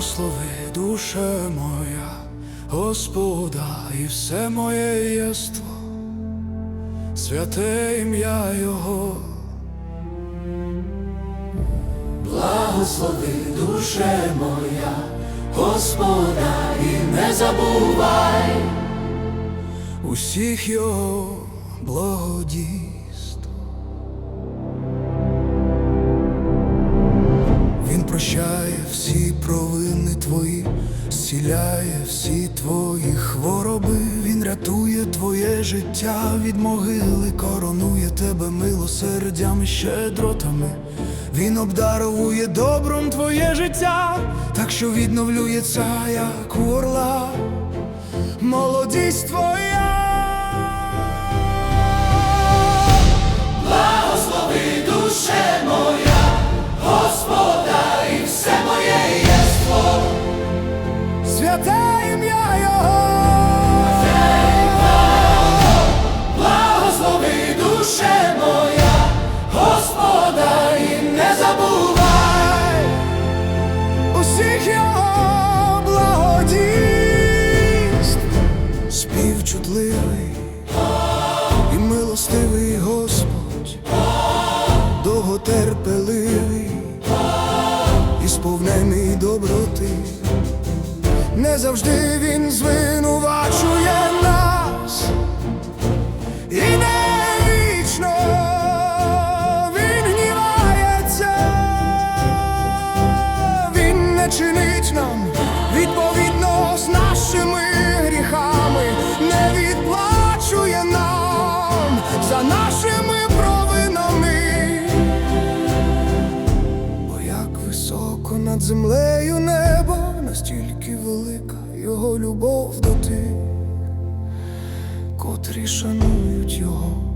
Благослови душе моя, Господа, і все моє єство, святе ім'я Його. Благослови душе моя, Господа, і не забувай усіх його благодійств. Зціляє всі твої хвороби, він рятує твоє життя від могили, коронує тебе милосердям і щедротами. Він обдаровує добром твоє життя, так що відновлюється, як у орла, молодість твоя. Усіх його благодійств, співчутливий і милостивий Господь, довготерпеливий і сповнений доброти. Не завжди він звинувачує чинить нам відповідно з нашими гріхами, не відплачує нам за нашими провинами. Бо як високо над землею небо, настільки велика його любов до тих, котрі шанують його.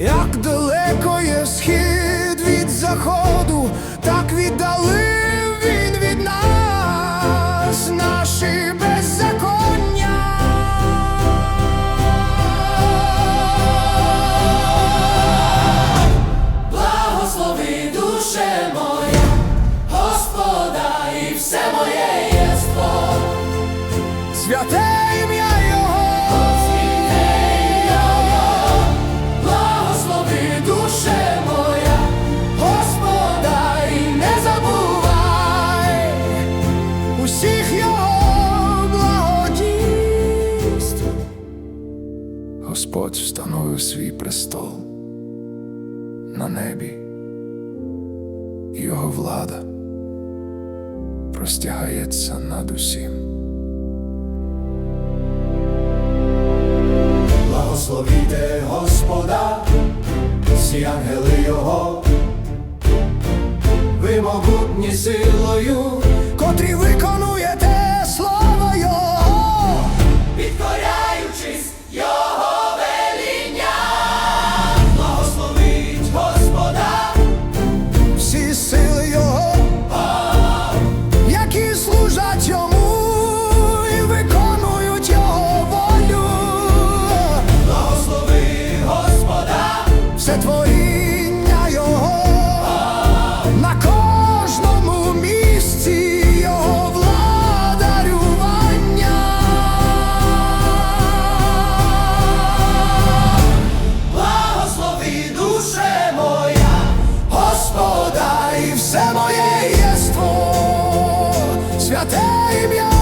Як далеко є схід від заходу, так віддалив Святе ім'я Його, Благослови душе моя, Господа і не забувай. усіх його благодійств. Господь встановив свій престол на небі, його влада простягається над усім. могутні силою. Imię.